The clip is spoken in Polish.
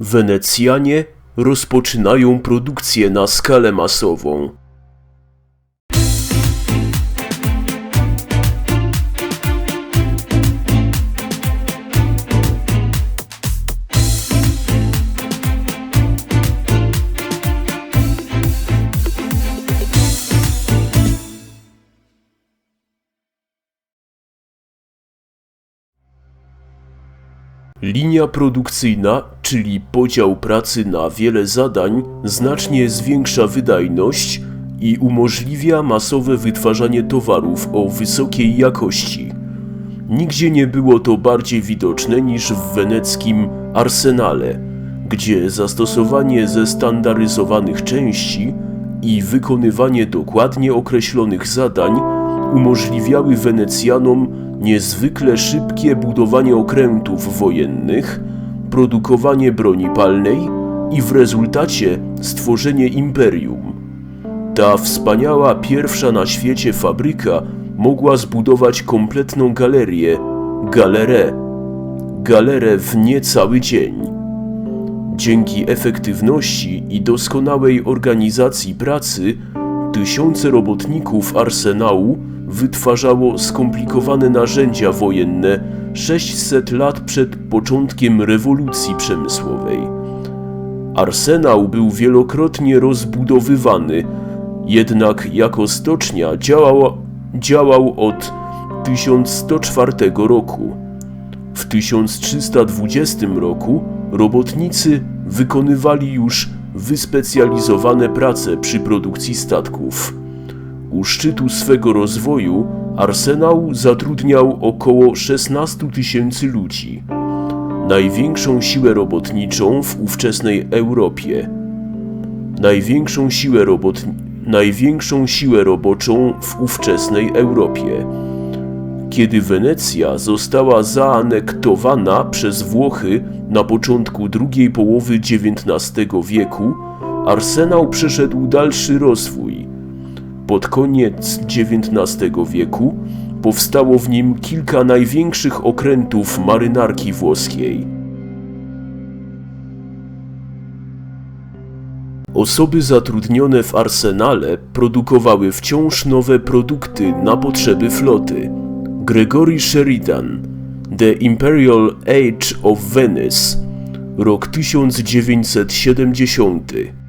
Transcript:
Wenecjanie rozpoczynają produkcję na skalę masową. Linia produkcyjna, czyli podział pracy na wiele zadań, znacznie zwiększa wydajność i umożliwia masowe wytwarzanie towarów o wysokiej jakości. Nigdzie nie było to bardziej widoczne niż w weneckim arsenale, gdzie zastosowanie zestandaryzowanych części i wykonywanie dokładnie określonych zadań umożliwiały Wenecjanom niezwykle szybkie budowanie okrętów wojennych, produkowanie broni palnej i w rezultacie stworzenie imperium. Ta wspaniała pierwsza na świecie fabryka mogła zbudować kompletną galerię, galerę, galerę w niecały dzień. Dzięki efektywności i doskonałej organizacji pracy, tysiące robotników arsenału wytwarzało skomplikowane narzędzia wojenne 600 lat przed początkiem rewolucji przemysłowej. Arsenał był wielokrotnie rozbudowywany, jednak jako stocznia działał, działał od 1104 roku. W 1320 roku robotnicy wykonywali już wyspecjalizowane prace przy produkcji statków. U szczytu swego rozwoju arsenał zatrudniał około 16 tysięcy ludzi. Największą siłę robotniczą w ówczesnej Europie. Największą siłę, robot... Największą siłę roboczą w ówczesnej Europie. Kiedy Wenecja została zaanektowana przez Włochy na początku drugiej połowy XIX wieku, arsenał przeszedł dalszy rozwój. Pod koniec XIX wieku powstało w nim kilka największych okrętów marynarki włoskiej. Osoby zatrudnione w arsenale produkowały wciąż nowe produkty na potrzeby floty. Gregory Sheridan, The Imperial Age of Venice, rok 1970.